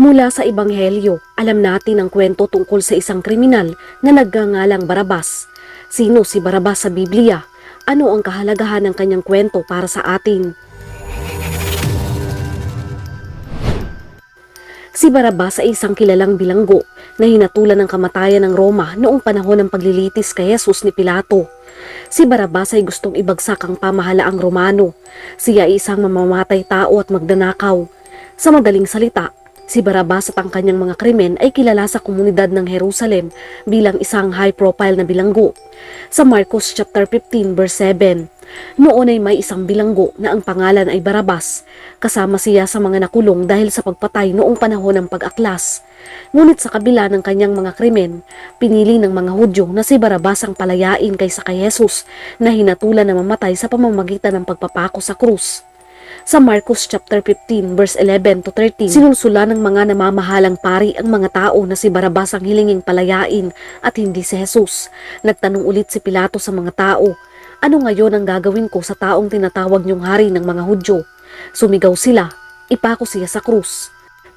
Mula sa Ebanghelyo, alam natin ang kwento tungkol sa isang kriminal na nagngangalang Barabas. Sino si Barabas sa Biblia? Ano ang kahalagahan ng kanyang kwento para sa atin? Si Barabas ay isang kilalang bilanggo na hinatulan ng kamatayan ng Roma noong panahon ng paglilitis kay Jesus ni Pilato. Si Barabas ay gustong ibagsak ang pamahalaang Romano. Siya ay isang mamamatay tao at magdanakaw. Sa madaling salita, si Barabas at ang kanyang mga krimen ay kilala sa komunidad ng Jerusalem bilang isang high-profile na bilanggo. Sa Marcos chapter 15 verse 7, noon ay may isang bilanggo na ang pangalan ay Barabas. Kasama siya sa mga nakulong dahil sa pagpatay noong panahon ng pag-aklas. Ngunit sa kabila ng kanyang mga krimen, pinili ng mga Hudyo na si Barabas ang palayain kaysa kay Jesus na hinatulan na mamatay sa pamamagitan ng pagpapako sa krus. Sa Marcos chapter 15 verse 11 to 13, sinulsula ng mga namamahalang pari ang mga tao na si Barabas ang hilinging palayain at hindi si Jesus. Nagtanong ulit si Pilato sa mga tao, ano ngayon ang gagawin ko sa taong tinatawag niyong hari ng mga Hudyo? Sumigaw sila, ipako siya sa krus.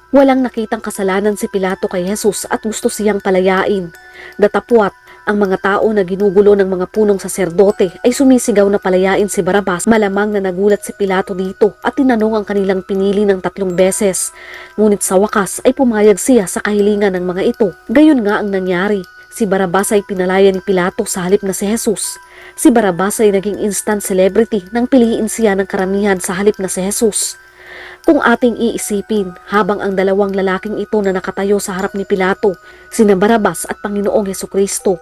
Walang nakitang kasalanan si Pilato kay Jesus at gusto siyang palayain. Datapwat, ang mga tao na ginugulo ng mga punong saserdote ay sumisigaw na palayain si Barabas. Malamang na nagulat si Pilato dito at tinanong ang kanilang pinili ng tatlong beses. Ngunit sa wakas ay pumayag siya sa kahilingan ng mga ito. Gayon nga ang nangyari. Si Barabas ay pinalaya ni Pilato sa halip na si Jesus. Si Barabas ay naging instant celebrity nang piliin siya ng karamihan sa halip na si Jesus. Kung ating iisipin, habang ang dalawang lalaking ito na nakatayo sa harap ni Pilato, sina Barabas at Panginoong Heso Kristo,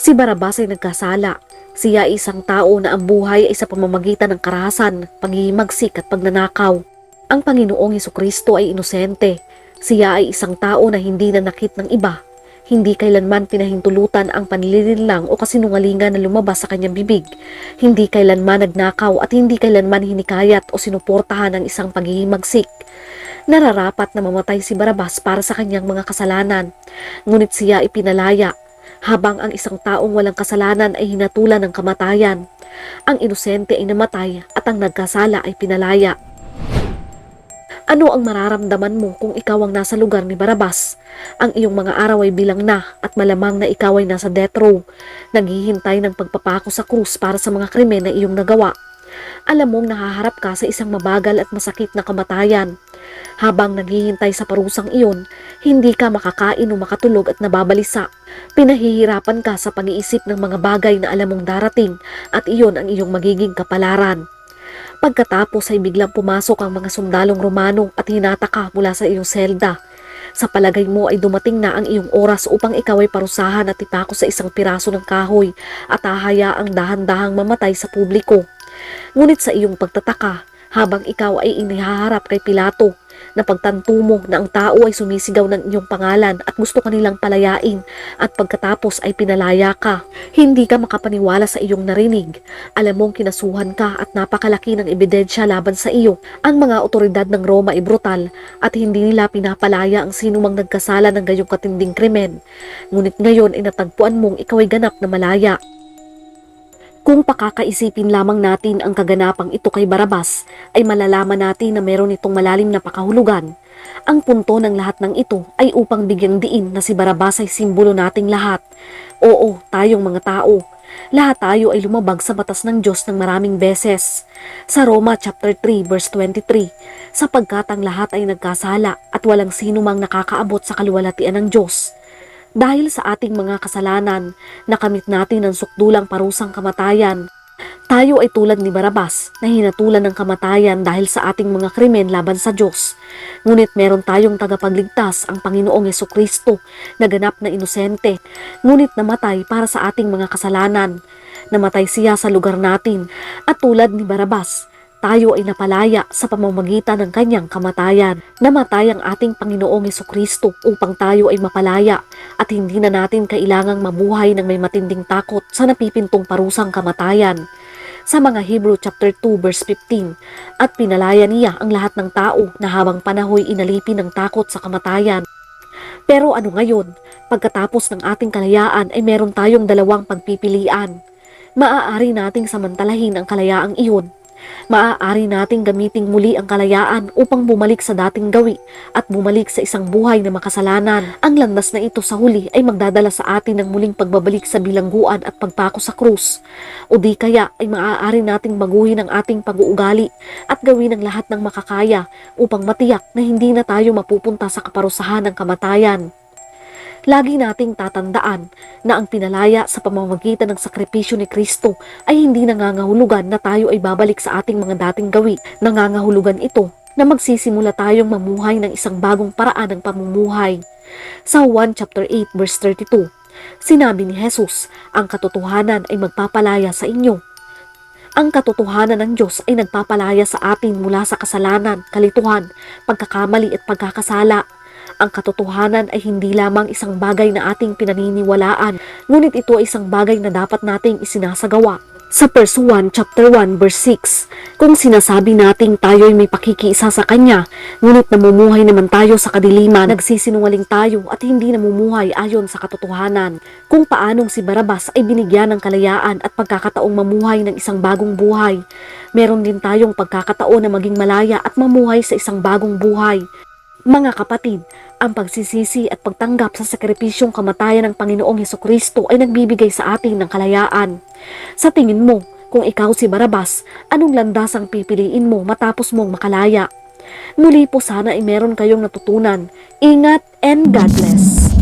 si Barabas ay nagkasala. Siya ay isang tao na ang buhay ay sa pamamagitan ng karahasan, paghihimagsik at pagnanakaw. Ang Panginoong Heso Kristo ay inosente. Siya ay isang tao na hindi nanakit ng iba. Hindi kailanman pinahintulutan ang panlilinlang o kasinungalingan na lumabas sa kanyang bibig. Hindi kailanman nagnakaw at hindi kailanman hinikayat o sinuportahan ng isang paghihimagsik. Nararapat na mamatay si Barabas para sa kanyang mga kasalanan. Ngunit siya ipinalaya habang ang isang taong walang kasalanan ay hinatulan ng kamatayan. Ang inosente ay namatay at ang nagkasala ay pinalaya. Ano ang mararamdaman mo kung ikaw ang nasa lugar ni Barabas? Ang iyong mga araw ay bilang na at malamang na ikaw ay nasa death row, naghihintay ng pagpapako sa krus para sa mga krimen na iyong nagawa. Alam mong nahaharap ka sa isang mabagal at masakit na kamatayan. Habang naghihintay sa parusang iyon, hindi ka makakain o makatulog at nababalisa. Pinahihirapan ka sa pag-iisip ng mga bagay na alam mong darating at iyon ang iyong magiging kapalaran. Pagkatapos ay biglang pumasok ang mga sundalong Romano at hinata ka mula sa iyong selda. Sa palagay mo ay dumating na ang iyong oras upang ikaw ay parusahan at ipako sa isang piraso ng kahoy at hahayaang dahan-dahang mamatay sa publiko. Ngunit sa iyong pagtataka, habang ikaw ay inihaharap kay Pilato, na pagtanto mo na ang tao ay sumisigaw ng iyong pangalan at gusto kanilang palayain at pagkatapos ay pinalaya ka. Hindi ka makapaniwala sa iyong narinig. Alam mong kinasuhan ka at napakalaki ng ebidensya laban sa iyo. Ang mga otoridad ng Roma ay brutal at hindi nila pinapalaya ang sinumang nagkasala ng gayong katinding krimen. Ngunit ngayon ay natagpuan mong ikaw ay ganap na malaya. Kung pakakaisipin lamang natin ang kaganapang ito kay Barabas, ay malalaman natin na meron itong malalim na pakahulugan. Ang punto ng lahat ng ito ay upang bigyang diin na si Barabas ay simbolo nating lahat. Oo, tayong mga tao. Lahat tayo ay lumabag sa batas ng Diyos ng maraming beses. Sa Roma chapter 3 verse 23, sapagkat ang lahat ay nagkasala at walang sino mang nakakaabot sa kaluwalhatian ng Diyos. Dahil sa ating mga kasalanan, nakamit natin ang sukdulang parusang kamatayan. Tayo ay tulad ni Barabas na hinatulan ng kamatayan dahil sa ating mga krimen laban sa Diyos. Ngunit meron tayong tagapagligtas ang Panginoong Yeso Kristo na ganap na inosente, ngunit namatay para sa ating mga kasalanan. Namatay siya sa lugar natin at tulad ni Barabas, tayo ay napalaya sa pamamagitan ng kanyang kamatayan. Namatay ang ating Panginoong Yeso Kristo upang tayo ay mapalaya at hindi na natin kailangang mabuhay ng may matinding takot sa napipintong parusang kamatayan. Sa mga Hebrew chapter 2 verse 15, at pinalaya niya ang lahat ng tao na habang panahoy inalipin ng takot sa kamatayan. Pero ano ngayon, pagkatapos ng ating kalayaan ay meron tayong dalawang pagpipilian. Maaari nating samantalahin ang kalayaang iyon Maaari nating gamiting muli ang kalayaan upang bumalik sa dating gawi at bumalik sa isang buhay na makasalanan. Ang landas na ito sa huli ay magdadala sa atin ng muling pagbabalik sa bilangguan at pagpako sa krus. O di kaya ay maaari nating baguhin ang ating pag-uugali at gawin ang lahat ng makakaya upang matiyak na hindi na tayo mapupunta sa kaparusahan ng kamatayan. Lagi nating tatandaan na ang pinalaya sa pamamagitan ng sakripisyo ni Kristo ay hindi nangangahulugan na tayo ay babalik sa ating mga dating gawi. Nangangahulugan ito na magsisimula tayong mamuhay ng isang bagong paraan ng pamumuhay. Sa 1 chapter 8 verse 32, sinabi ni Jesus, ang katotohanan ay magpapalaya sa inyo. Ang katotohanan ng Diyos ay nagpapalaya sa atin mula sa kasalanan, kalituhan, pagkakamali at pagkakasala. Ang katotohanan ay hindi lamang isang bagay na ating pinaniniwalaan, ngunit ito ay isang bagay na dapat nating isinasagawa. Sa verse 1, chapter 1, verse 6, kung sinasabi nating tayo'y may pakikiisa sa Kanya, ngunit namumuhay naman tayo sa kadiliman, nagsisinungaling tayo at hindi namumuhay ayon sa katotohanan. Kung paanong si Barabas ay binigyan ng kalayaan at pagkakataong mamuhay ng isang bagong buhay, meron din tayong pagkakataon na maging malaya at mamuhay sa isang bagong buhay. Mga kapatid, ang pagsisisi at pagtanggap sa sakripisyong kamatayan ng Panginoong Heso Kristo ay nagbibigay sa atin ng kalayaan. Sa tingin mo, kung ikaw si Barabas, anong landas ang pipiliin mo matapos mong makalaya? Muli po sana ay meron kayong natutunan. Ingat and God bless.